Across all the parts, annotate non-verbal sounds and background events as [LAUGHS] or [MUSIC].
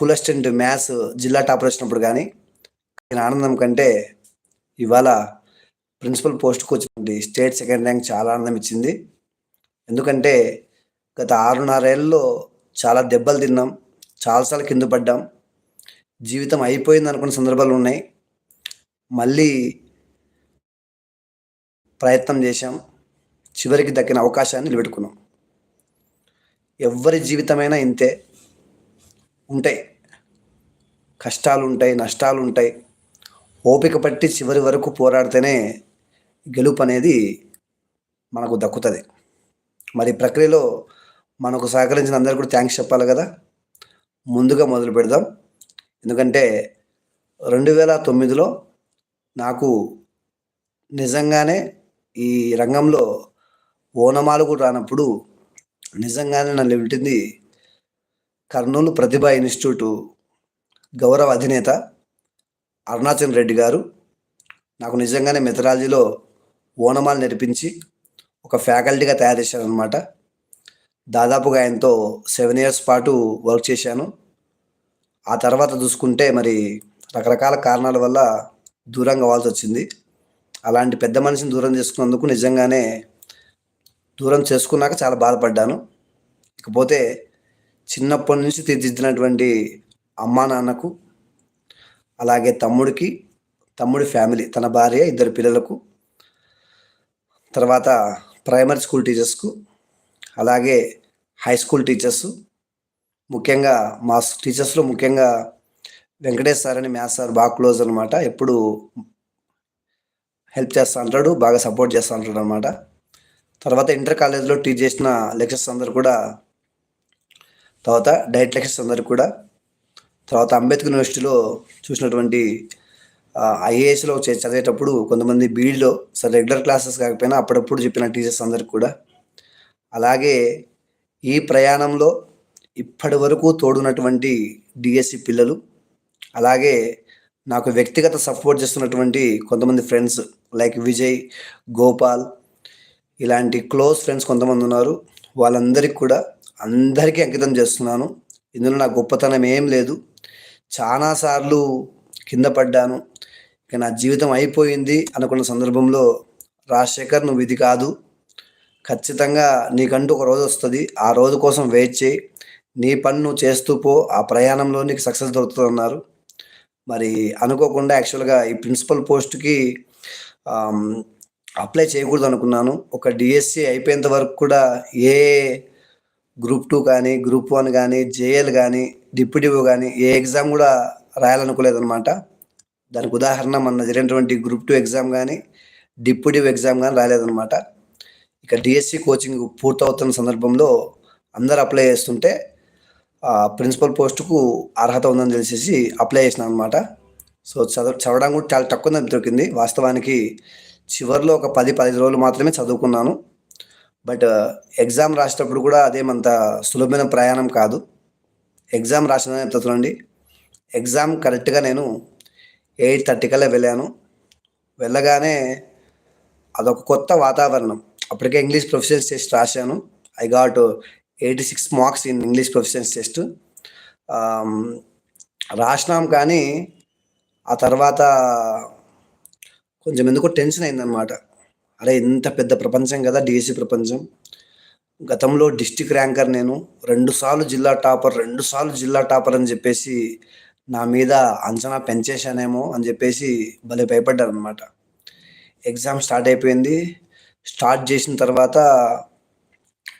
School assistant maths జిల్లా topper వచ్చినప్పుడు కానీ నేను ఆనందం కంటే ఇవాళ ప్రిన్సిపల్ పోస్ట్కి వచ్చినటువంటి స్టేట్ సెకండ్ ర్యాంక్ చాలా ఆనందం ఇచ్చింది. ఎందుకంటే గత ఆరున్నరేళ్ళలో చాలా దెబ్బలు తిన్నాం చాలాసార్లు కింద పడ్డాం. జీవితం అయిపోయింది అనుకున్న సందర్భాలు ఉన్నాయి. మళ్ళీ ప్రయత్నం చేశాం. చివరికి దక్కిన అవకాశాన్ని నిలబెట్టుకున్నాం. ఎవరి జీవితమైనా ఇంతే. ఉంటాయి. కష్టాలు ఉంటాయి నష్టాలు ఉంటాయి ఓపిక పట్టి చివరి వరకు పోరాడితేనే గెలుపు అనేది మనకు దక్కుతుంది. మరి ప్రక్రియలో మనకు సహకరించిన అందరికీ కూడా థ్యాంక్స్ చెప్పాలి కదా. ముందుగా మొదలు పెడదాం. ఎందుకంటే రెండు వేల తొమ్మిదిలో నాకు నిజంగానే ఈ రంగంలో ఓనమాలు కూడా రానప్పుడు నిజంగానే నన్ను పెట్టింది కర్నూలు ప్రతిభ ఇన్స్టిట్యూట్ గౌరవ అధినేత అరుణాచల్ రెడ్డి గారు నాకు నిజంగానే మెథడాలజీలో ఓనమాలు నేర్పించి ఒక ఫ్యాకల్టీగా తయారు చేశారనమాట దాదాపుగా ఆయనతో సెవెన్ ఇయర్స్ పాటు వర్క్ చేశాను. ఆ తర్వాత చూసుకుంటే మరి రకరకాల కారణాల వల్ల దూరం కావాల్సి వచ్చింది. అలాంటి పెద్ద మనిషిని దూరం చేసుకున్నందుకు నిజంగానే దూరం చేసుకున్నాక చాలా బాధపడ్డాను. ఇకపోతే చిన్నప్పటి నుంచి తీర్చిదిద్దినటువంటి అమ్మా నాన్నకు అలాగే తమ్ముడికి తమ్ముడి ఫ్యామిలీ తన భార్య ఇద్దరు పిల్లలకు తర్వాత ప్రైమరీ స్కూల్ టీచర్స్కు అలాగే హై స్కూల్ టీచర్స్ ముఖ్యంగా మా టీచర్స్లో ముఖ్యంగా వెంకటేష్ సార్ అని మ్యాథ్స్ సార్ బాగా క్లోజ్ అనమాట ఎప్పుడు హెల్ప్ చేస్తూ ఉంటాడు బాగా సపోర్ట్ చేస్తూ ఉంటాడు అనమాట తర్వాత ఇంటర్ కాలేజ్లో టీచ్ చేసిన లెక్చర్స్ అందరు కూడా తర్వాత డైట్ లెక్చర్స్ అందరు కూడా తర్వాత అంబేద్కర్ యూనివర్సిటీలో చూసినటువంటి ఐఏఎస్లో చదివేటప్పుడు కొంతమంది బీఈడిలో సరే రెగ్యులర్ క్లాసెస్ కాకపోయినా అప్పుడప్పుడు చెప్పిన టీచర్స్ అందరికి కూడా. అలాగే ఈ ప్రయాణంలో ఇప్పటి వరకు తోడున్నటువంటి డిఎస్సి పిల్లలు అలాగే నాకు వ్యక్తిగత సపోర్ట్ చేస్తున్నటువంటి కొంతమంది ఫ్రెండ్స్ లైక్ విజయ్ గోపాల్ ఇలాంటి క్లోజ్ ఫ్రెండ్స్ కొంతమంది ఉన్నారు. వాళ్ళందరికీ కూడా అందరికీ అంకితం చేస్తున్నాను. ఇందులో నా గొప్పతనం ఏం లేదు. చాలాసార్లు కింద పడ్డాను. ఇక నా జీవితం అయిపోయింది అనుకున్న సందర్భంలో రాజశేఖర్ నువ్వు ఇది కాదు. ఖచ్చితంగా నీకంటూ ఒక రోజు వస్తుంది. ఆ రోజు కోసం వెయిట్ చేయి. నీ పని నువ్వు చేస్తూ పో. ఆ ప్రయాణంలో నీకు సక్సెస్ దొరుకుతుందన్నారు. మరి అనుకోకుండా యాక్చువల్గా ఈ ప్రిన్సిపల్ పోస్ట్కి అప్లై చేయకూడదు అనుకున్నాను ఒక డిఎస్సి అయిపోయేంత వరకు కూడా ఏ గ్రూప్ టూ కానీ గ్రూప్ వన్ కానీ జేఎల్ కానీ డిప్యూటీఓ కానీ ఏ ఎగ్జామ్ కూడా రాయాలనుకోలేదన్నమాట. దానికి ఉదాహరణ మన జరిగినటువంటి గ్రూప్ టూ ఎగ్జామ్ కానీ డిప్యూటీవ్ ఎగ్జామ్ కానీ రాలేదన్నమాట. ఇక డిఎస్సి కోచింగ్ పూర్తవుతున్న సందర్భంలో అందరు అప్లై చేస్తుంటే ప్రిన్సిపల్ పోస్టుకు అర్హత ఉందని తెలిసేసి అప్లై చేసిన అనమాట సో చదవ చదవడం కూడా చాలా తక్కువ దొరికింది. వాస్తవానికి చివరిలో ఒక పది పదిహేను రోజులు మాత్రమే చదువుకున్నాను. బట్ uh, ఎగ్జామ్ రాసేటప్పుడు కూడా అదేమంత సులభమైన ప్రయాణం కాదు. ఎగ్జామ్ రాసిన చూడండి. ఎగ్జామ్ కరెక్ట్గా నేను ఎయిట్ థర్టీ కల్లా వెళ్ళాను. వెళ్ళగానే అదొక కొత్త వాతావరణం. అప్పటికే ఇంగ్లీష్ ప్రొఫెషనల్స్ టెస్ట్ రాశాను. I got eighty six marks in English professionals test. రాసినాం కానీ ఆ తర్వాత కొంచెం ఎందుకో టెన్షన్ అయిందనమాట అరే ఇంత పెద్ద ప్రపంచం కదా డిఎస్సి ప్రపంచం. గతంలో డిస్టిక్ ర్యాంకర్ నేను రెండుసార్లు జిల్లా టాపర్ రెండుసార్లు జిల్లా టాపర్ అని చెప్పేసి నా మీద అంచనా పెంచేశానేమో అని చెప్పేసి భలే భయపడ్డాను అనమాట ఎగ్జామ్ స్టార్ట్ అయిపోయింది. స్టార్ట్ చేసిన తర్వాత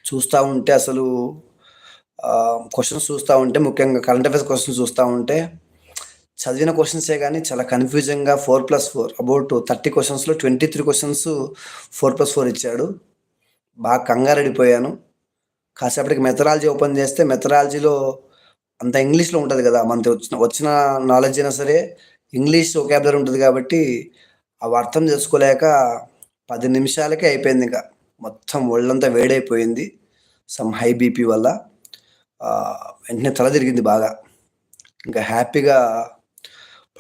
చూస్తూ ఉంటే అసలు క్వశ్చన్స్ చూస్తూ ఉంటే ముఖ్యంగా కరెంట్ అఫైర్స్ క్వశ్చన్స్ చూస్తూ ఉంటే చదివిన క్వశ్చన్సే కానీ చాలా కన్ఫ్యూజన్గా four plus four about thirty క్వశ్చన్స్లో twenty three questions four plus four ఇచ్చాడు. బాగా కంగారెడిపోయాను. కాసేపటికి మెథడాలజీ ఓపెన్ చేస్తే మెథడాలజీలో అంత ఇంగ్లీష్లో ఉంటుంది కదా మనకి వచ్చిన వచ్చిన నాలెడ్జ్ అయినా సరే ఇంగ్లీష్ ఒకాబులర్ ఉంటుంది కాబట్టి అవి అర్థం చేసుకోలేక పది నిమిషాలకే అయిపోయింది ఇంకా. మొత్తం ఒళ్ళంతా వేడైపోయింది సమ్ హై బీపీ వల్ల. వెంటనే తల తిరిగింది బాగా. ఇంకా హ్యాపీగా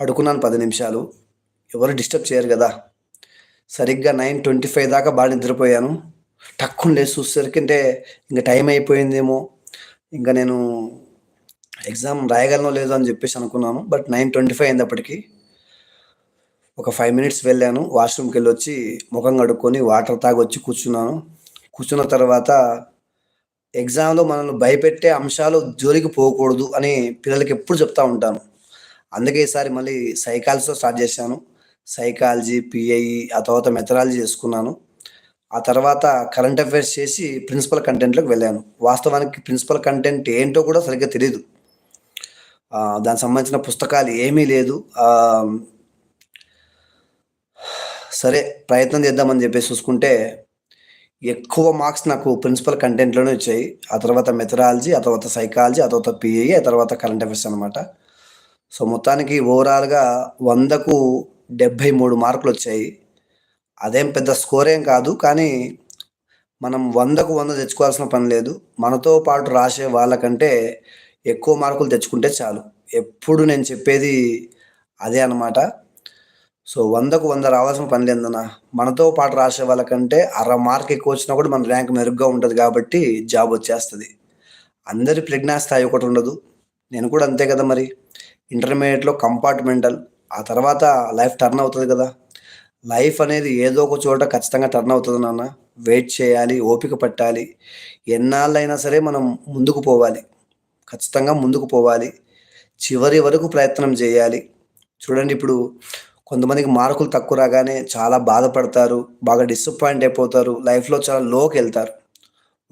పడుకున్నాను పది నిమిషాలు. ఎవరు డిస్టర్బ్ చేయరు కదా. సరిగ్గా నైన్ ట్వంటీ ఫైవ్ దాకా బాగా నిద్రపోయాను. టక్కుండే లేచి చూసేసరికి అంటే ఇంకా టైం అయిపోయిందేమో. ఇంకా నేను ఎగ్జామ్ రాయగలనో లేదో అని చెప్పేసి అనుకున్నాను. బట్ నైన్ ట్వంటీ ఫైవ్ అయిందప్పటికి ఒక ఫైవ్ మినిట్స్ వెళ్ళాను. వాష్రూమ్కి వెళ్ళి వచ్చి ముఖం కడుక్కొని వాటర్ తాగొచ్చి కూర్చున్నాను. కూర్చున్న తర్వాత ఎగ్జామ్లో మనల్ని భయపెట్టే అంశాలు జోలికి పోకూడదు అని పిల్లలకి ఎప్పుడు చెప్తా ఉంటాను. అందుకే ఈసారి మళ్ళీ సైకాలజీతో స్టార్ట్ చేశాను. సైకాలజీ పిఐ ఆ తర్వాత మెథడాలజీ చేసుకున్నాను. ఆ తర్వాత కరెంట్ అఫైర్స్ చేసి ప్రిన్సిపల్ కంటెంట్లోకి వెళ్ళాను. వాస్తవానికి ప్రిన్సిపల్ కంటెంట్ ఏంటో కూడా సరిగ్గా తెలియదు దానికి సంబంధించిన పుస్తకాలు ఏమీ లేదు. సరే ప్రయత్నం చేద్దామని చెప్పేసి చూసుకుంటే ఎక్కువ మార్క్స్ నాకు ప్రిన్సిపల్ కంటెంట్లోనే వచ్చాయి. ఆ తర్వాత మెథడాలజీ ఆ తర్వాత సైకాలజీ ఆ తర్వాత పిఐ ఆ తర్వాత కరెంట్ అఫైర్స్ అనమాట సో మొత్తానికి ఓవరాల్గా వందకు డెబ్భై మూడు మార్కులు వచ్చాయి అదేం పెద్ద స్కోర్ ఏం కాదు కానీ మనం వందకు వంద తెచ్చుకోవాల్సిన పని లేదు. మనతో పాటు రాసే వాళ్ళకంటే ఎక్కువ మార్కులు తెచ్చుకుంటే చాలు. ఎప్పుడు నేను చెప్పేది అదే అన్నమాట. సో వందకు వంద రావాల్సిన పని లేదన్న మనతో పాటు రాసే వాళ్ళకంటే అర మార్క్ ఎక్కువ వచ్చినా కూడా మన ర్యాంక్ మెరుగ్గా ఉంటుంది కాబట్టి జాబ్ వచ్చేస్తుంది. అందరి ప్రజ్ఞా స్థాయి ఒకటి ఉండదు. నేను కూడా అంతే కదా మరి. ఇంటర్మీడియట్లో కంపార్ట్మెంటల్ ఆ తర్వాత లైఫ్ టర్న్ అవుతుంది కదా. లైఫ్ అనేది ఏదో ఒక చోట ఖచ్చితంగా టర్న్ అవుతుంది నాన్న. వెయిట్ చేయాలి ఓపిక పట్టాలి. ఎన్నాళ్ళైనా సరే మనం ముందుకు పోవాలి. ఖచ్చితంగా ముందుకు పోవాలి. చివరి వరకు ప్రయత్నం చేయాలి. చూడండి ఇప్పుడు కొంతమందికి మార్కులు తక్కువ రాగానే చాలా బాధపడతారు బాగా డిసప్పాయింట్ అయిపోతారు లైఫ్లో చాలా లోకి వెళ్తారు.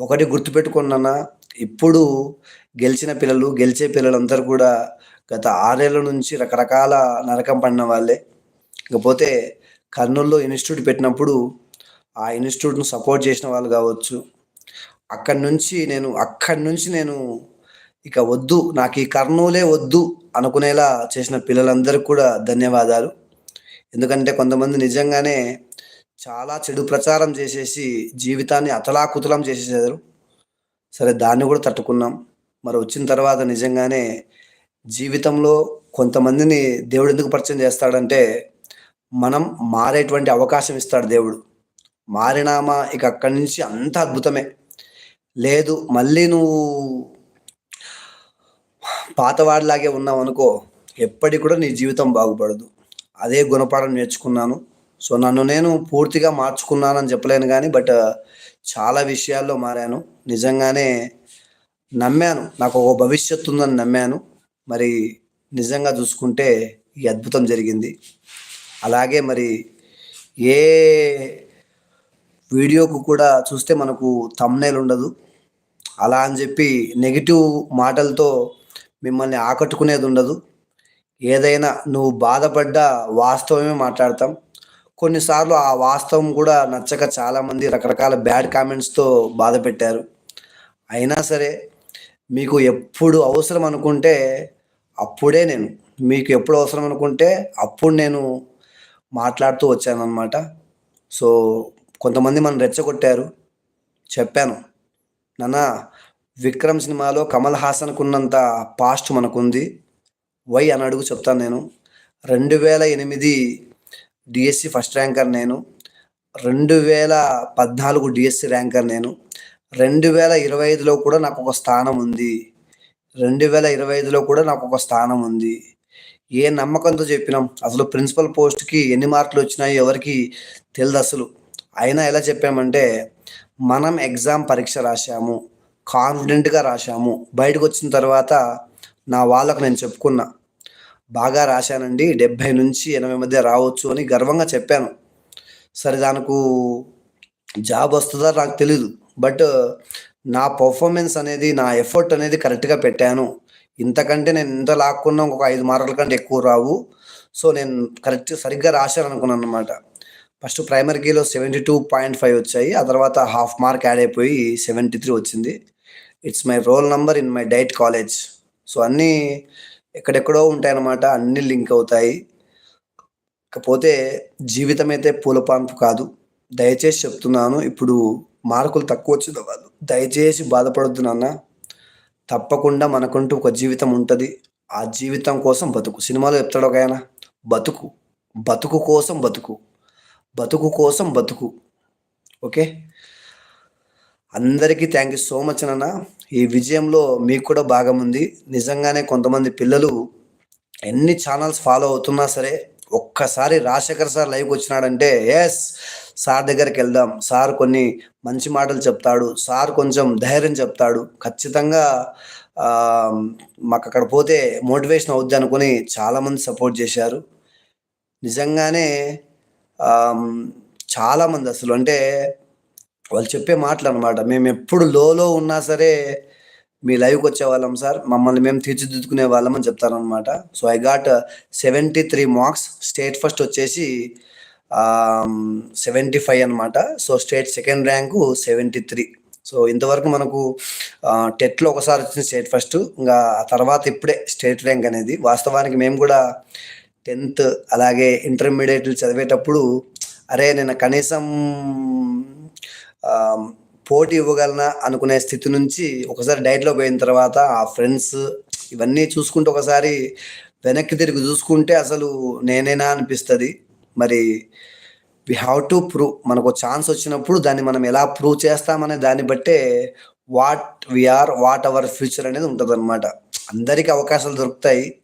ఒకటి గుర్తుపెట్టుకున్నా ఇప్పుడు గెలిచిన పిల్లలు గెలిచే పిల్లలందరూ కూడా గత ఆరేళ్ళ నుంచి రకరకాల నరకం పడిన వాళ్ళే. ఇకపోతే కర్నూలులో ఇన్స్టిట్యూట్ పెట్టినప్పుడు ఆ ఇన్స్టిట్యూట్ను సపోర్ట్ చేసిన వాళ్ళు కావచ్చు. అక్కడి నుంచి నేను అక్కడి నుంచి నేను ఇక వద్దు నాకు ఈ కర్నూలే వద్దు అనుకునేలా చేసిన పిల్లలందరికీ కూడా ధన్యవాదాలు. ఎందుకంటే కొంతమంది నిజంగానే చాలా చెడు ప్రచారం చేసేసి జీవితాన్ని అతలాకుతలం చేసేసారు. సరే దాన్ని కూడా తట్టుకున్నాం. మరి వచ్చిన తర్వాత నిజంగానే జీవితంలో కొంతమందిని దేవుడు ఎందుకు పరిచయం చేస్తాడంటే మనం మారేటువంటి అవకాశం ఇస్తాడు దేవుడు. మారినామా ఇక అక్కడి నుంచి అంత అద్భుతమే. లేదు మళ్ళీ నువ్వు పాతవాడిలాగే ఉన్నావు అనుకో ఎప్పటికి కూడా నీ జీవితం బాగుపడదు. అదే గుణపాఠం నేర్చుకున్నాను. సో నన్ను నేను పూర్తిగా మార్చుకున్నానని చెప్పలేను కానీ బట్ చాలా విషయాల్లో మారాను. నిజంగానే నమ్మాను. నాకు ఒక భవిష్యత్తు ఉందని నమ్మాను. మరి నిజంగా చూసుకుంటే ఈ అద్భుతం జరిగింది. అలాగే మరి ఏ వీడియోకు కూడా చూస్తే మనకు తమ్నేల్ ఉండదు. అలా అని చెప్పి నెగిటివ్ మాటలతో మిమ్మల్ని ఆకట్టుకునేది ఉండదు. ఏదైనా నువ్వు బాధపడ్డ వాస్తవమే మాట్లాడతాం. కొన్నిసార్లు ఆ వాస్తవం కూడా నచ్చక చాలామంది రకరకాల బ్యాడ్ కామెంట్స్తో బాధ పెట్టారు అయినా సరే మీకు ఎప్పుడు అవసరం అనుకుంటే అప్పుడే నేను మీకు ఎప్పుడు అవసరం అనుకుంటే అప్పుడు నేను మాట్లాడుతూ వచ్చానన్నమాట. సో కొంతమంది మనం రెచ్చగొట్టారు. చెప్పాను. నాన్న విక్రమ్ సినిమాలో కమల్ హాసన్కు ఉన్నంత పాస్ట్ మనకుంది. వై అని అడుగు చెప్తాను నేను. రెండు వేల ఎనిమిది డిఎస్సి ఫస్ట్ ర్యాంకర్ నేను. రెండు వేల పద్నాలుగు డిఎస్సి ర్యాంకర్ నేను. రెండు వేల ఇరవై ఐదులో కూడా నాకు ఒక స్థానం ఉంది. రెండు వేల ఇరవై ఐదులో కూడా నాకు ఒక స్థానం ఉంది. ఏ నమ్మకంతో చెప్పినాం? అసలు ప్రిన్సిపల్ పోస్ట్కి ఎన్ని మార్కులు వచ్చినాయి ఎవరికి తెలియదు అసలు. అయినా ఎలా చెప్పామంటే మనం ఎగ్జామ్ పరీక్ష రాశాము కాన్ఫిడెంట్గా రాశాము. బయటకు వచ్చిన తర్వాత నా వాళ్ళకు నేను చెప్పుకున్నా బాగా రాశానండి డెబ్భై నుంచి ఎనభై మధ్య రావచ్చు అని గర్వంగా చెప్పాను. సరే దానికి జాబ్ వస్తుందో? నాకు తెలీదు. బట్ నా పర్ఫార్మెన్స్ అనేది నా ఎఫర్ట్ అనేది కరెక్ట్గా పెట్టాను. ఇంతకంటే నేను ఇంత లాక్కున్నా ఒక ఐదు మార్కుల కంటే ఎక్కువ రావు. సో నేను కరెక్ట్ సరిగ్గా రాశాను అనుకున్నాను అనమాట ఫస్ట్ ప్రైమరీ కీలో సెవెంటీ టూ పాయింట్ ఫైవ్ వచ్చాయి. ఆ తర్వాత హాఫ్ మార్క్ యాడ్ అయిపోయి సెవెంటీ త్రీ వచ్చింది. It's my roll number in my DIET college so అన్నీ ఎక్కడెక్కడో ఉంటాయన్నమాట. అన్నీ లింక్ అవుతాయి. కాకపోతే జీవితం అయితే పూలపాన్పు కాదు. దయచేసి చెప్తున్నాను ఇప్పుడు మార్కులు తక్కువ వచ్చిన వాళ్ళు దయచేసి బాధపడొద్దు నాన్న. తప్పకుండా మనకంటూ ఒక జీవితం ఉంటుంది. ఆ జీవితం కోసం బతుకు. సినిమాలో చెప్తాడు ఒక ఆయన బతుకు బతుకు కోసం బతుకు బతుకు కోసం బతుకు. ఓకే? అందరికీ థ్యాంక్ యూ సో మచ్ నాన్న. ఈ విజయంలో మీకు కూడా భాగం ఉంది. నిజంగానే కొంతమంది పిల్లలు ఎన్ని ఛానల్స్ ఫాలో అవుతున్నా సరే ఒక్కసారి రాజశేఖర్ సార్ లైవ్కి వచ్చినాడంటే ఎస్ సార్ దగ్గరికి వెళ్దాం. సార్ కొన్ని మంచి మాటలు చెప్తాడు. సార్ కొంచెం ధైర్యం చెప్తాడు. ఖచ్చితంగా మాకు అక్కడ పోతే మోటివేషన్ అవుద్ది అనుకుని చాలామంది సపోర్ట్ చేశారు. నిజంగానే చాలామంది అసలు అంటే వాళ్ళు చెప్పే మాటలు అనమాట మేము ఎప్పుడు లోలో ఉన్నా సరే మీ లైవ్కి వచ్చేవాళ్ళం సార్. మమ్మల్ని మేము తీర్చిదిద్దుకునే వాళ్ళం అని చెప్తారనమాట so I got seventy three marks. State first వచ్చేసి సెవెంటీ ఫైవ్ అనమాట so state second rank seventy three so ఇంతవరకు మనకు టెట్లో ఒకసారి వచ్చింది స్టేట్ ఫస్ట్. ఇంకా ఆ తర్వాత ఇప్పుడే స్టేట్ ర్యాంక్ అనేది. వాస్తవానికి మేము కూడా టెన్త్ అలాగే ఇంటర్మీడియట్లు చదివేటప్పుడు అరే నేను కనీసం పోటీ ఇవ్వగలనా అనుకునే స్థితి నుంచి ఒకసారి డైట్లో పోయిన తర్వాత ఆ ఫ్రెండ్స్ ఇవన్నీ చూసుకుంటే ఒకసారి వెనక్కి తిరిగి చూసుకుంటే అసలు నేనేనా అనిపిస్తుంది. మరి వి హ్యావ్ టు ప్రూవ్ మనకు ఛాన్స్ వచ్చినప్పుడు దాన్ని మనం ఎలా ప్రూవ్ చేస్తామనే దాన్ని బట్టే what we are what our future అనేది ఉంటుంది అనమాట అందరికీ అవకాశాలు దొరుకుతాయి.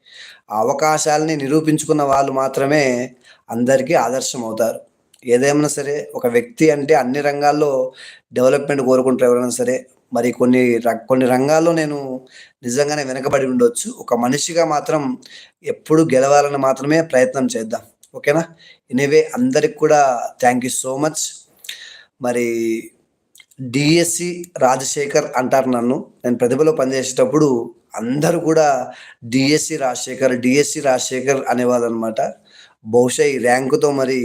ఆ అవకాశాలని నిరూపించుకున్న వాళ్ళు మాత్రమే అందరికీ ఆదర్శం అవుతారు. ఏదేమైనా సరే ఒక వ్యక్తి అంటే అన్ని రంగాల్లో డెవలప్మెంట్ కోరుకుంటారు ఎవరైనా సరే. మరి కొన్ని ర- కొన్ని రంగాల్లో నేను నిజంగానే వెనకబడి ఉండొచ్చు. ఒక మనిషిగా మాత్రం ఎప్పుడు గెలవాలని మాత్రమే ప్రయత్నం చేద్దాం. ఓకేనా? ఎనీవే అందరికి కూడా థ్యాంక్ యూ సో మచ్ మరి డిఎస్సి రాజశేఖర్ అంటారు నన్ను. నేను ప్రతిభలో పనిచేసేటప్పుడు అందరూ కూడా డిఎస్సి రాజశేఖర్ డిఎస్సి రాజశేఖర్ అనేవాళ్ళు అనమాట బహుశా ఈ ర్యాంకుతో మరి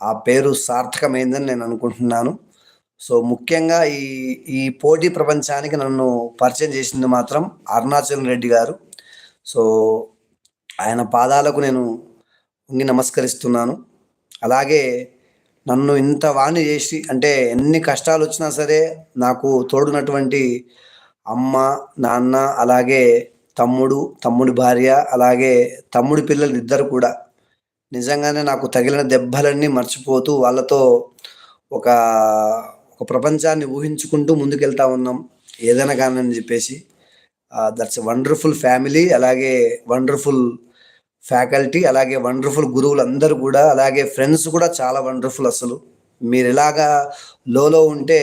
ఆ పేరు సార్థకమైందని నేను అనుకుంటున్నాను. సో ముఖ్యంగా ఈ ఈ పోటీ ప్రపంచానికి నన్ను పరిచయం చేసింది మాత్రం అరుణాచల్ రెడ్డి గారు. సో ఆయన పాదాలకు నేను ఉంగి నమస్కరిస్తున్నాను. అలాగే నన్ను ఇంత వాణి చేసి అంటే ఎన్ని కష్టాలు వచ్చినా సరే నాకు తోడునటువంటి అమ్మ నాన్న అలాగే తమ్ముడు తమ్ముడి భార్య అలాగే తమ్ముడి పిల్లలు ఇద్దరు కూడా నిజంగానే నాకు తగిలిన దెబ్బలన్నీ మర్చిపోతూ వాళ్ళతో ఒక ఒక ప్రపంచాన్ని ఊహించుకుంటూ ముందుకెళ్తా ఉన్నాం. ఏదైనా కానీ అని చెప్పేసి. దట్స్ వండర్ఫుల్ ఫ్యామిలీ అలాగే వండర్ఫుల్ ఫ్యాకల్టీ అలాగే వండర్ఫుల్ గురువులు అందరూ కూడా అలాగే ఫ్రెండ్స్ కూడా చాలా వండర్ఫుల్ అసలు. మీరు ఇలాగా లోలో ఉంటే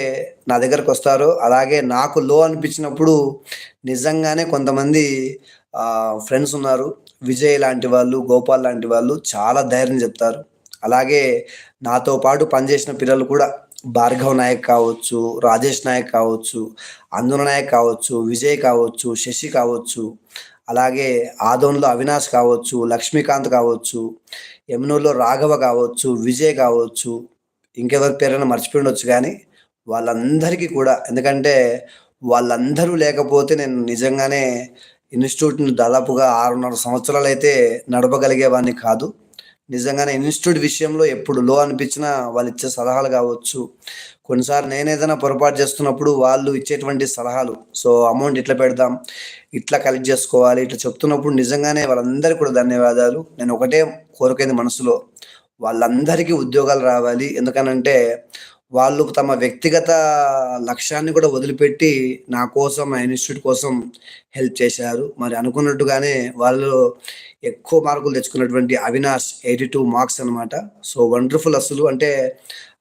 నా దగ్గరకు వస్తారో. అలాగే నాకు లో అనిపించినప్పుడు నిజంగానే కొంతమంది ఫ్రెండ్స్ ఉన్నారు. విజయ్ లాంటి వాళ్ళు గోపాల్ లాంటి వాళ్ళు చాలా ధైర్యం చెప్తారు. అలాగే నాతో పాటు పనిచేసిన పిల్లలు కూడా భార్గవ్ నాయక్ కావచ్చు రాజేష్ నాయక్ కావచ్చు అందున నాయక్ కావచ్చు విజయ్ కావచ్చు శశి కావచ్చు అలాగే ఆదోన్లో అవినాష్ కావచ్చు లక్ష్మీకాంత్ కావచ్చు యమునూరులో రాఘవ కావచ్చు విజయ్ కావచ్చు ఇంకెవరి పేరైనా మర్చిపోయిండొచ్చు కానీ వాళ్ళందరికీ కూడా ఎందుకంటే వాళ్ళందరూ లేకపోతే నేను నిజంగానే ఇన్స్టిట్యూట్ని దాదాపుగా ఆరున్నర సంవత్సరాలు అయితే నడపగలిగేవాడిని కాదు. నిజంగానే ఇన్స్టిట్యూట్ విషయంలో ఎప్పుడు లో అనిపించినా వాళ్ళు ఇచ్చే సలహాలు కావచ్చు. కొన్నిసార్లు నేను ఏదైనా పొరపాటు చేస్తున్నప్పుడు వాళ్ళు ఇచ్చేటువంటి సలహాలు. సో అమౌంట్ ఇట్లా పెడదాం ఇట్లా కలెక్ట్ చేసుకోవాలి ఇట్లా చెప్తున్నప్పుడు నిజంగానే వాళ్ళందరికీ కూడా ధన్యవాదాలు. నేను ఒకటే కోరికైంది మనసులో వాళ్ళందరికీ ఉద్యోగాలు రావాలి. ఎందుకనంటే వాళ్ళు తమ వ్యక్తిగత లక్ష్యాన్ని కూడా వదిలిపెట్టి నా కోసం ఆ ఇన్స్టిట్యూట్ కోసం హెల్ప్ చేశారు. మరి అనుకున్నట్టుగానే వాళ్ళు ఎక్కువ మార్కులు తెచ్చుకున్నటువంటి అవినాష్ ఎయిటీ టూ మార్క్స్ అనమాట సో వండర్ఫుల్ అసలు. అంటే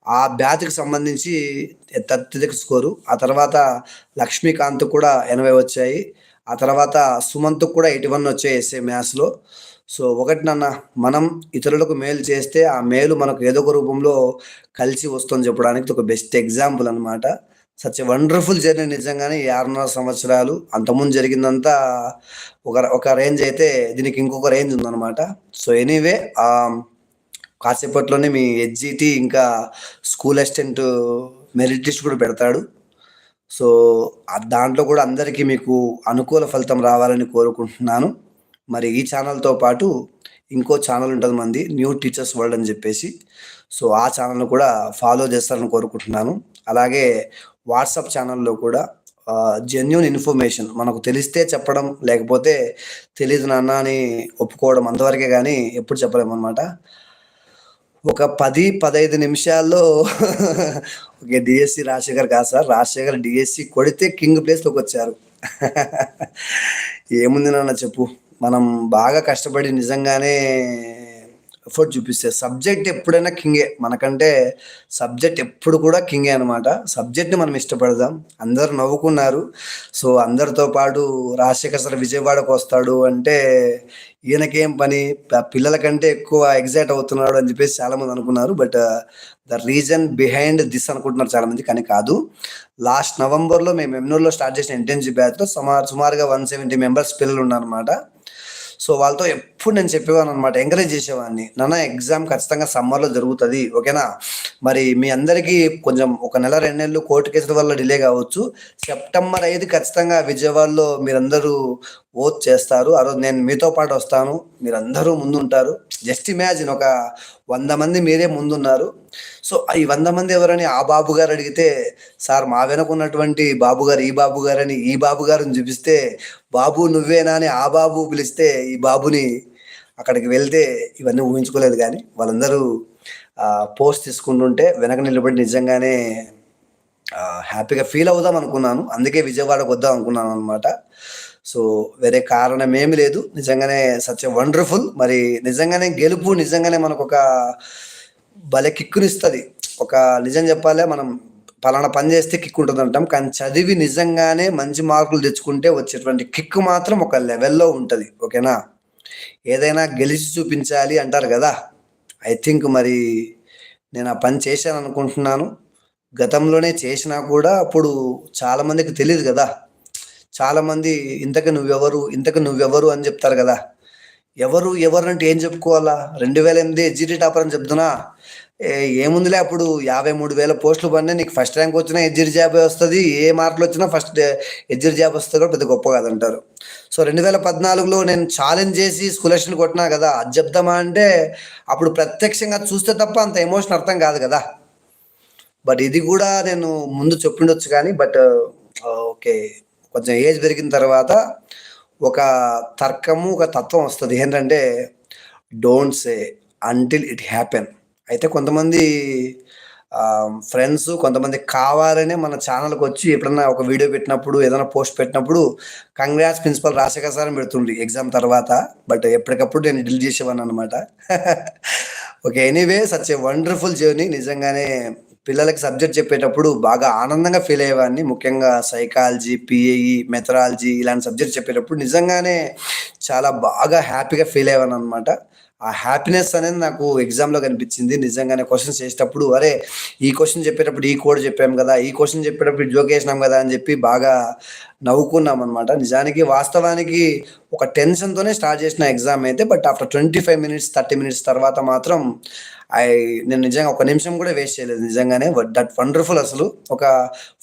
ఆ బ్యాచ్కి సంబంధించి అత్యధిక స్కోరు. ఆ తర్వాత లక్ష్మీకాంత్ కూడా ఎనభై వచ్చాయి. ఆ తర్వాత సుమంత్ కూడా ఎయిటీ వన్ వచ్చాయి ఎస్ఏ మ్యాథ్స్లో. సో ఒకటి నాన్న మనం ఇతరులకు మేలు చేస్తే ఆ మేలు మనకు ఏదో ఒక రూపంలో కలిసి వస్తుందని చెప్పడానికి ఇది ఒక బెస్ట్ ఎగ్జాంపుల్ అనమాట సచ్ వండర్ఫుల్ జర్నీ నిజంగానే ఈ ఆరున్నర సంవత్సరాలు అంతకుముందు జరిగిందంతా ఒక ఒక రేంజ్ అయితే దీనికి ఇంకొక రేంజ్ ఉందన్నమాట. సో ఎనీవే కాసేపట్లోనే మీ హెచ్జిటి ఇంకా స్కూల్ అసిస్టెంట్ మెరిట్ లిస్ట్ కూడా పెడతాడు. సో దాంట్లో కూడా అందరికీ మీకు అనుకూల ఫలితం రావాలని కోరుకుంటున్నాను. మరి ఈ ఛానల్తో పాటు ఇంకో ఛానల్ ఉంటుంది మంది న్యూ టీచర్స్ వరల్డ్ అని చెప్పేసి. సో ఆ ఛానల్ను కూడా ఫాలో చేస్తారని కోరుకుంటున్నాను. అలాగే వాట్సాప్ ఛానల్లో కూడా జెన్యున్ ఇన్ఫర్మేషన్ మనకు తెలిస్తే చెప్పడం లేకపోతే తెలియదు నాన్న అని ఒప్పుకోవడం అంతవరకే కానీ ఎప్పుడు చెప్పలేము అనమాట ఒక పది పదహైదు నిమిషాల్లో [LAUGHS] ఓకే డిఎస్సి రాజశేఖర్ కాదు సార్. రాజశేఖర్ డిఎస్సి కొడితే కింగ్ ప్లేస్లోకి వచ్చారు. [LAUGHS] ఏముంది నాన్న చెప్పు? మనం బాగా కష్టపడి నిజంగానే ఎఫర్ట్ చూపిస్తే సబ్జెక్ట్ ఎప్పుడైనా కింగే మనకంటే సబ్జెక్ట్ ఎప్పుడు కూడా కింగే అనమాట సబ్జెక్ట్ని మనం ఇష్టపడదాం. అందరు నవ్వుకున్నారు. సో అందరితో పాటు రాజశేఖర్ సార్ విజయవాడకు వస్తాడు అంటే ఈయనకేం పని? పిల్లలకంటే పిల్లల కంటే ఎక్కువ ఎగ్జైట్ అవుతున్నాడు అని చెప్పేసి చాలామంది అనుకున్నారు. But the reason behind this అనుకుంటున్నారు చాలామంది. కానీ కాదు. లాస్ట్ నవంబర్లో మేము ఎమ్నూర్లో స్టార్ట్ చేసిన ఇంటర్న్షిప్ బ్యాచ్లో సుమారు సుమారుగా వన్ సెవెంటీ మెంబర్స్ పిల్లలు ఉన్నారన్నమాట సో వాళ్ళతో ఎప్పుడు నేను చెప్పేవాను అనమాట ఎంకరేజ్ చేసేవాడిని. నాన్న ఎగ్జామ్ ఖచ్చితంగా సమ్మర్లో జరుగుతుంది. ఓకేనా? మరి మీ అందరికీ కొంచెం ఒక నెల రెండు నెలలు కోర్టు కేసుల వల్ల డిలే కావచ్చు. సెప్టెంబర్ ఐదు ఖచ్చితంగా విజయవాడలో మీరందరూ ఓత్ చేస్తారు. ఆ రోజు నేను మీతో పాటు వస్తాను. మీరందరూ ముందుంటారు. జస్ట్ ఇమాజిన్ ఒక వంద మంది మీరే ముందున్నారు. సో ఈ వంద మంది ఎవరని ఆ బాబు గారు అడిగితే సార్ మా వెనక ఉన్నటువంటి బాబు గారు ఈ బాబు గారని ఈ బాబు గారిని చూపిస్తే బాబు నువ్వేనా అని ఆ బాబు పిలిస్తే ఈ బాబుని అక్కడికి వెళ్తే ఇవన్నీ ఊహించుకోలేదు కానీ వాళ్ళందరూ పోస్ట్ తీసుకుంటుంటే వెనక నిలబడి నిజంగానే హ్యాపీగా ఫీల్ అవుదాం అనుకున్నాను. అందుకే విజయవాడకు వద్దాం అనుకున్నాను అనమాట సో వేరే కారణం ఏమి లేదు. నిజంగానే సచ్ వండర్ఫుల్. మరి నిజంగానే గెలుపు నిజంగానే మనకు ఒక భలే కిక్కునిస్తుంది. ఒక నిజం చెప్పాలి మనం పలానా పని చేస్తే కిక్ ఉంటుంది అంటాం కానీ చదివి నిజంగానే మంచి మార్కులు తెచ్చుకుంటే వచ్చేటువంటి కిక్ మాత్రం ఒక లెవెల్లో ఉంటుంది. ఓకేనా? ఏదైనా గెలిచి చూపించాలి అంటారు కదా. ఐ థింక్ మరి నేను ఆ పని చేశాను అనుకుంటున్నాను గతంలోనే చేసినా కూడా అప్పుడు చాలామందికి తెలియదు కదా. చాలామంది ఇంతకు నువ్వెవరు ఇంతకు నువ్వెవరు అని చెప్తారు కదా. ఎవరు ఎవరు అంటే ఏం చెప్పుకోవాలా? రెండు వేల ఎనిమిది ఎడ్జిటీ టాపర్ అని చెప్తున్నా. ఏముందిలే అప్పుడు యాభై మూడు వేల పోస్టులు పడినా నీకు ఫస్ట్ ర్యాంక్ వచ్చినా ఎడ్జిటి జాబ్ వస్తుంది. ఏ మార్కులు వచ్చినా ఫస్ట్ ఎడ్జిటి జాబ్ వస్తుంది కూడా పెద్ద గొప్ప కాదంటారు సో రెండు వేల పద్నాలుగులో నేను ఛాలెంజ్ చేసి స్కూలర్షిప్ కొట్టినా కదా అది చెప్దామా అంటే అప్పుడు ప్రత్యక్షంగా చూస్తే తప్ప అంత ఎమోషన్ అర్థం కాదు కదా. బట్ ఇది కూడా నేను ముందు చెప్పిండొచ్చు కానీ బట్ ఓకే. కొంచెం ఏజ్ పెరిగిన తర్వాత ఒక తర్కము ఒక తత్వం వస్తుంది. ఏంటంటే don't say until it happen అయితే కొంతమంది ఫ్రెండ్స్ కొంతమంది కావాలనే మన ఛానల్కి వచ్చి ఎప్పుడన్నా ఒక వీడియో పెట్టినప్పుడు ఏదైనా పోస్ట్ పెట్టినప్పుడు కంగ్రాట్స్ ప్రిన్సిపల్ రాజశేఖర్ సార్ అని పెడుతుండ్రి ఎగ్జామ్ తర్వాత. బట్ ఎప్పటికప్పుడు నేను డిల్ చేసేవాను అనమాట okay anyway such a wonderful journey నిజంగానే పిల్లలకి సబ్జెక్ట్ చెప్పేటప్పుడు బాగా ఆనందంగా ఫీల్ అయ్యేవాడిని. ముఖ్యంగా సైకాలజీ పిఏఈ మెథడాలజీ ఇలాంటి సబ్జెక్ట్ చెప్పేటప్పుడు నిజంగానే చాలా బాగా హ్యాపీగా ఫీల్ అయ్యేవాను అనమాట ఆ హ్యాపీనెస్ అనేది నాకు ఎగ్జామ్లో కనిపించింది. నిజంగానే క్వశ్చన్స్ చేసేటప్పుడు అరే ఈ క్వశ్చన్ చెప్పేటప్పుడు ఈ కోడ్ చెప్పాం కదా ఈ క్వశ్చన్ చెప్పేటప్పుడు జోక్ వేసినాం కదా అని చెప్పి బాగా నవ్వుకున్నాం అనమాట నిజానికి వాస్తవానికి ఒక టెన్షన్తోనే స్టార్ట్ చేసిన ఎగ్జామ్ అయితే but after twenty five minutes thirty minutes తర్వాత మాత్రం ఐ నేను నిజంగా ఒక నిమిషం కూడా వేస్ట్ చేయలేదు. నిజంగానే దట్ వండర్ఫుల్ అసలు. ఒక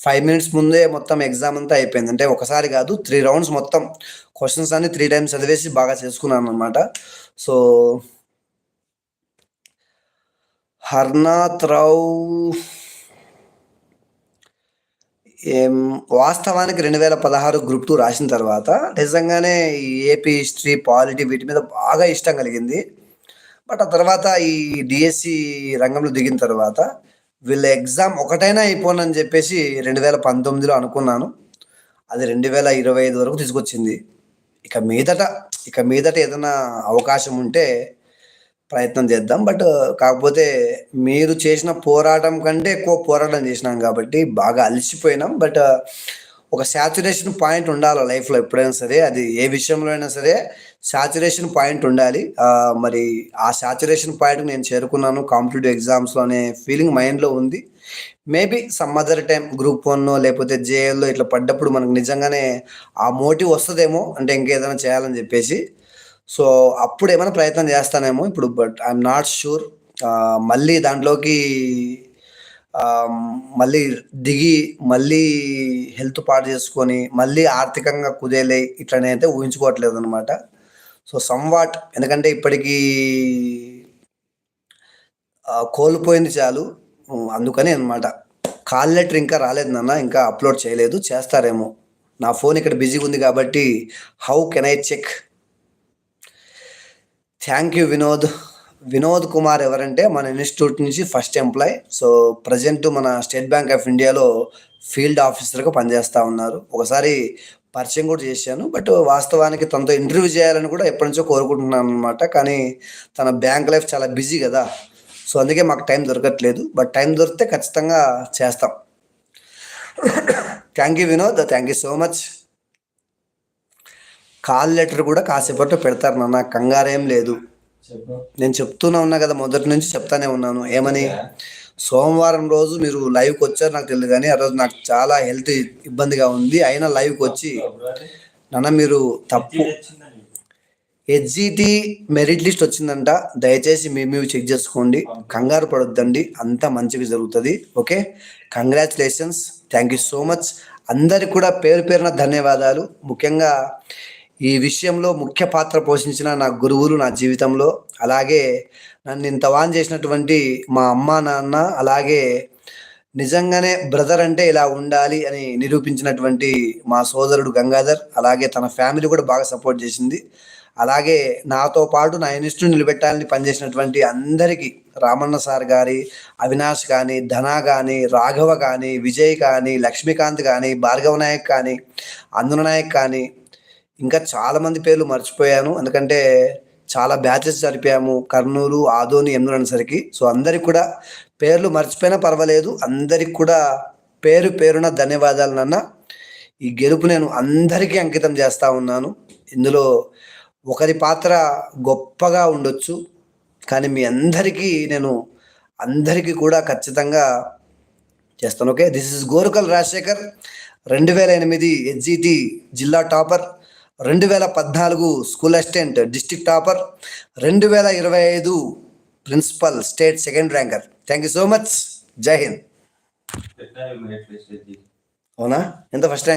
ఫైవ్ మినిట్స్ ముందే మొత్తం ఎగ్జామ్ అంతా అయిపోయింది. అంటే ఒకసారి కాదు త్రీ రౌండ్స్ మొత్తం క్వశ్చన్స్ అన్ని త్రీ టైమ్స్ చదివేసి బాగా చేసుకున్నాను అనమాట సో హర్నాథ్ రావు ఏం వాస్తవానికి రెండు వేల పదహారు గ్రూప్ టూ రాసిన తర్వాత నిజంగానే ఈ ఏపీ హిస్టరీ పాలిటీ వీటి మీద బాగా ఇష్టం కలిగింది. బట్ ఆ తర్వాత ఈ డిఎస్సి రంగంలో దిగిన తర్వాత వీళ్ళ ఎగ్జామ్ ఒకటైనా అయిపోనని చెప్పేసి రెండు వేల పంతొమ్మిదిలో అనుకున్నాను. అది రెండు వేల ఇరవై ఐదు వరకు తీసుకొచ్చింది. ఇక మీదట ఇక మీదట ఏదైనా అవకాశం ఉంటే ప్రయత్నం చేద్దాం. బట్ కాకపోతే మీరు చేసిన పోరాటం కంటే ఎక్కువ పోరాటం చేసినాం కాబట్టి బాగా అలసిపోయినాం. బట్ ఒక శాచురేషన్ పాయింట్ ఉండాలి లైఫ్లో ఎప్పుడైనా సరే? అది ఏ విషయంలో అయినా సరే శాచురేషన్ పాయింట్ ఉండాలి. మరి ఆ శాచురేషన్ పాయింట్ నేను చేరుకున్నాను. కాంపిటేటివ్ ఎగ్జామ్స్లో అనే ఫీలింగ్ మైండ్లో ఉంది. Maybe some other time group one లేకపోతే జేఎల్లో ఇట్లా పడ్డప్పుడు మనకు నిజంగానే ఆ మోటివ్ వస్తుందేమో? అంటే ఇంకేదైనా చేయాలని చెప్పేసి. సో అప్పుడు ఏమైనా ప్రయత్నం చేస్తానేమో ఇప్పుడు బట్ ఐఎమ్ నాట్ షూర్ మళ్ళీ దాంట్లోకి మళ్ళీ దిగి మళ్ళీ హెల్త్ పాడు చేసుకొని మళ్ళీ ఆర్థికంగా కుదేలే ఇట్లనైతే ఊహించుకోవట్లేదు అనమాట సో సంవాట్ ఎందుకంటే ఇప్పటికీ కోల్పోయింది చాలు. అందుకని అనమాట కాల్ లెటర్ ఇంకా రాలేదు నాన్న ఇంకా అప్లోడ్ చేయలేదు చేస్తారేమో. నా ఫోన్ ఇక్కడ బిజీగా ఉంది కాబట్టి how can I check? Thank you Vinod. Vinod Kumar ఎవరంటే మన ఇన్స్టిట్యూట్ నుంచి ఫస్ట్ ఎంప్లాయ్. సో ప్రజెంట్ మన స్టేట్ బ్యాంక్ ఆఫ్ ఇండియాలో ఫీల్డ్ ఆఫీసర్గా పనిచేస్తూ ఉన్నారు. ఒకసారి పరిచయం కూడా చేశాను. బట్ వాస్తవానికి తనతో ఇంటర్వ్యూ చేయాలని కూడా ఎప్పటి నుంచో కోరుకుంటున్నాను అనమాట కానీ తన బ్యాంక్ లైఫ్ చాలా బిజీ కదా. సో అందుకే మాకు టైం దొరకట్లేదు. బట్ టైం దొరికితే ఖచ్చితంగా చేస్తాం. Thank you Vinod. Thank you so much call letter కూడా కాసేపట్లో పెడతారు నాన్న. కంగారేం లేదు. నేను చెప్తూనే ఉన్నా కదా మొదటి నుంచి చెప్తానే ఉన్నాను. ఏమని? సోమవారం రోజు మీరు లైవ్కి వచ్చారు నాకు తెలియదు కానీ ఆ రోజు నాకు చాలా హెల్త్ ఇబ్బందిగా ఉంది. అయినా లైవ్కి వచ్చి నాన్న మీరు తప్పు. హెచ్జిటి మెరిట్ లిస్ట్ వచ్చిందంట. దయచేసి మీ మీరు చెక్ చేసుకోండి. కంగారు పడొద్దండి. అంతా మంచిగా జరుగుతుంది. Okay? Congratulations thank you so much అందరికి కూడా పేరు పేరున ధన్యవాదాలు. ముఖ్యంగా ఈ విషయంలో ముఖ్య పాత్ర పోషించిన నా గురువులు నా జీవితంలో అలాగే నన్ను ఇంత వాన్ చేసినటువంటి మా అమ్మ నాన్న అలాగే నిజంగానే బ్రదర్ అంటే ఇలా ఉండాలి అని నిరూపించినటువంటి మా సోదరుడు గంగాధర్ అలాగే తన ఫ్యామిలీ కూడా బాగా సపోర్ట్ చేసింది. అలాగే నాతో పాటు నా ఇన్స్టిట్యూట్ నిలబెట్టాలని పనిచేసినటువంటి అందరికీ రామన్న సార్ గారి అవినాష్ కానీ ధనా కానీ రాఘవ కానీ విజయ్ కానీ లక్ష్మీకాంత్ కానీ భార్గవ నాయక్ కానీ అందున నాయక్ కానీ ఇంకా చాలామంది పేర్లు మర్చిపోయాను. ఎందుకంటే చాలా బ్యాచెస్ జరిపాము. కర్నూలు ఆదోని ఎన్నో అనేసరికి. సో అందరికి కూడా పేర్లు మర్చిపోయినా పర్వాలేదు. అందరికి కూడా పేరు పేరున ధన్యవాదాలు నాన్న. ఈ గెలుపు నేను అందరికీ అంకితం చేస్తూ ఉన్నాను. ఇందులో ఒకరి పాత్ర గొప్పగా ఉండొచ్చు. కానీ మీ అందరికీ నేను అందరికీ కూడా ఖచ్చితంగా చేస్తాను. Okay? This is Gorukal Rajasekhar. రెండు వేల ఎనిమిది హెచ్జిటి జిల్లా టాపర్. రెండు వేల పద్నాలుగు స్కూల్ అసిస్టెంట్ డిస్టిక్ టాపర్ రెండు వేల ఇరవై ఐదు principal state second ranker. Thank you so much జై హింద్ అవునా? ఎంత ఫస్ట్ ర్యాంక్